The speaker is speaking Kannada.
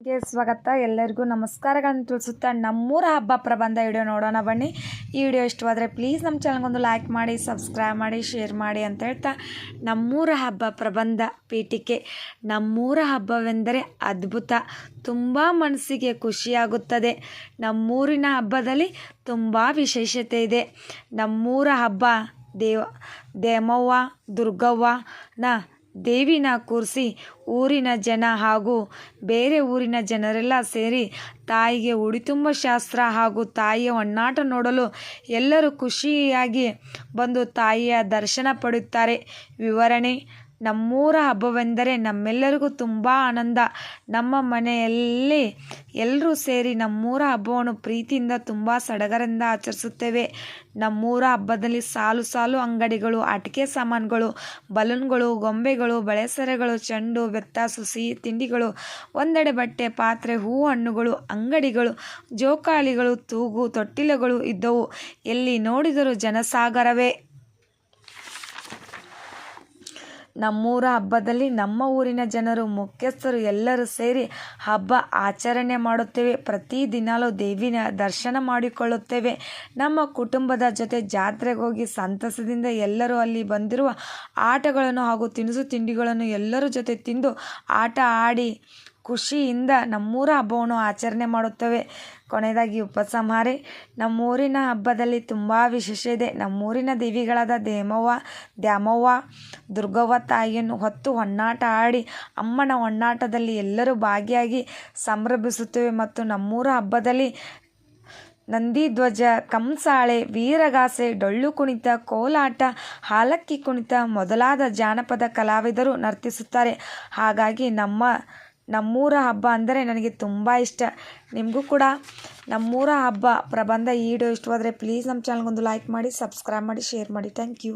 ಗೆ ಸ್ವಾಗತ. ಎಲ್ಲರಿಗೂ ನಮಸ್ಕಾರಗಳನ್ನು ತಿಳಿಸುತ್ತಾ ನಮ್ಮೂರ ಹಬ್ಬ ಪ್ರಬಂಧ ವಿಡಿಯೋ ನೋಡೋಣ ಬನ್ನಿ. ಈ ವಿಡಿಯೋ ಇಷ್ಟವಾದರೆ ಪ್ಲೀಸ್ ನಮ್ಮ ಚಾನಲ್ಗೊಂದು ಲೈಕ್ ಮಾಡಿ ಸಬ್ಸ್ಕ್ರೈಬ್ ಮಾಡಿ ಶೇರ್ ಮಾಡಿ ಅಂತ ಹೇಳ್ತಾ ನಮ್ಮೂರ ಹಬ್ಬ ಪ್ರಬಂಧ ಪೀಠಿಕೆ. ನಮ್ಮೂರ ಹಬ್ಬವೆಂದರೆ ಅದ್ಭುತ. ತುಂಬ ಮನಸ್ಸಿಗೆ ಖುಷಿಯಾಗುತ್ತದೆ. ನಮ್ಮೂರಿನ ಹಬ್ಬದಲ್ಲಿ ತುಂಬ ವಿಶೇಷತೆ ಇದೆ. ನಮ್ಮೂರ ಹಬ್ಬ ದೇವ, ದೇಮವ್ವ, ದುರ್ಗವ್ವನ ದೇವಿನ ಕೂರಿಸಿ ಊರಿನ ಜನ ಹಾಗೂ ಬೇರೆ ಊರಿನ ಜನರೆಲ್ಲ ಸೇರಿ ತಾಯಿಗೆ ಉಡಿತುಂಬ ಶಾಸ್ತ್ರ ಹಾಗೂ ತಾಯಿಯ ಒಣ್ಣಾಟ ನೋಡಲು ಎಲ್ಲರೂ ಖುಷಿಯಾಗಿ ಬಂದು ತಾಯಿಯ ದರ್ಶನ ಪಡೆಯುತ್ತಾರೆ ವಿವರಣೆ ನಮ್ಮೂರ ಹಬ್ಬವೆಂದರೆ ನಮ್ಮೆಲ್ಲರಿಗೂ ತುಂಬ ಆನಂದ. ನಮ್ಮ ಮನೆಯಲ್ಲಿ ಎಲ್ಲರೂ ಸೇರಿ ನಮ್ಮೂರ ಹಬ್ಬವನ್ನು ಪ್ರೀತಿಯಿಂದ ತುಂಬ ಸಡಗರದಿಂದ ಆಚರಿಸುತ್ತೇವೆ. ನಮ್ಮೂರ ಹಬ್ಬದಲ್ಲಿ ಸಾಲು ಸಾಲು ಅಂಗಡಿಗಳು ಆಟಿಕೆ ಸಾಮಾನುಗಳು, ಬಲೂನ್ಗಳು, ಗೊಂಬೆಗಳು, ಬಳೆಸರೆಗಳು, ಚೆಂಡು ಬೆತ್ತಾಸು ಸಿಹಿ ತಿಂಡಿಗಳು, ಒಂದೆಡೆ ಬಟ್ಟೆ, ಪಾತ್ರೆ ಹೂ ಹಣ್ಣುಗಳು, ಅಂಗಡಿಗಳು, ಜೋಕಾಲಿಗಳು, ತೂಗು, ತೊಟ್ಟಿಲುಗಳು ಇದ್ದವು. ಎಲ್ಲಿ ನೋಡಿದರೂ ಜನಸಾಗರವೇ. ನಮ್ಮೂರ ಹಬ್ಬದಲ್ಲಿ ನಮ್ಮ ಊರಿನ ಜನರು, ಮುಖ್ಯಸ್ಥರು ಎಲ್ಲರೂ ಸೇರಿ ಹಬ್ಬ ಆಚರಣೆ ಮಾಡುತ್ತೇವೆ. ಪ್ರತಿ ದಿನಾಲೂ ದೇವಿನ ದರ್ಶನ ಮಾಡಿಕೊಳ್ಳುತ್ತೇವೆ. ನಮ್ಮ ಕುಟುಂಬದ ಜೊತೆ ಜಾತ್ರೆಗೆ ಹೋಗಿ ಸಂತಸದಿಂದ ಎಲ್ಲರೂ ಅಲ್ಲಿ ಬಂದಿರುವ ಆಟಗಳನ್ನು ಹಾಗೂ ತಿನಿಸು ತಿಂಡಿಗಳನ್ನು ಎಲ್ಲರ ಜೊತೆ ತಿಂದು ಆಟ ಆಡಿ ಖುಷಿಯಿಂದ ನಮ್ಮೂರ ಹಬ್ಬವನ್ನು ಆಚರಣೆ ಮಾಡುತ್ತವೆ. ಕೊನೆಯದಾಗಿ ಉಪಸಂಹಾರಿ. ನಮ್ಮೂರಿನ ಹಬ್ಬದಲ್ಲಿ ತುಂಬ ವಿಶೇಷ ಇದೆ. ನಮ್ಮೂರಿನ ದೇವಿಗಳಾದ ದೇಮವ್ವ, ದ್ಯಾಮವ್ವ, ದುರ್ಗವ್ವ ತಾಯಿಯನ್ನು ಹೊತ್ತು ಹೊನ್ನಾಟ ಆಡಿ ಅಮ್ಮನ ಹೊನ್ನಾಟದಲ್ಲಿ ಎಲ್ಲರೂ ಭಾಗಿಯಾಗಿ ಸಂಭ್ರಮಿಸುತ್ತೇವೆ ಮತ್ತು ನಮ್ಮೂರ ಹಬ್ಬದಲ್ಲಿ ನಂದಿಧ್ವಜ ಕಂಸಾಳೆ, ವೀರಗಾಸೆ, ಡೊಳ್ಳು ಕುಣಿತ, ಕೋಲಾಟ, ಹಾಲಕ್ಕಿ ಕುಣಿತ ಮೊದಲಾದ ಜಾನಪದ ಕಲಾವಿದರು ನರ್ತಿಸುತ್ತಾರೆ. ಹಾಗಾಗಿ ನಮ್ಮ ನಮ್ಮೂರ ಹಬ್ಬ ಅಂದರೆ ನನಗೆ ತುಂಬ ಇಷ್ಟ. ನಿಮಗೂ ಕೂಡ ನಮ್ಮೂರ ಹಬ್ಬ ಪ್ರಬಂಧ ಈ ವಿಡಿಯೋ ಇಷ್ಟವಾದರೆ ಪ್ಲೀಸ್ ನಮ್ಮ ಚಾನಲ್ಗೊಂದು ಲೈಕ್ ಮಾಡಿ ಸಬ್ಸ್ಕ್ರೈಬ್ ಮಾಡಿ ಶೇರ್ ಮಾಡಿ. Thank you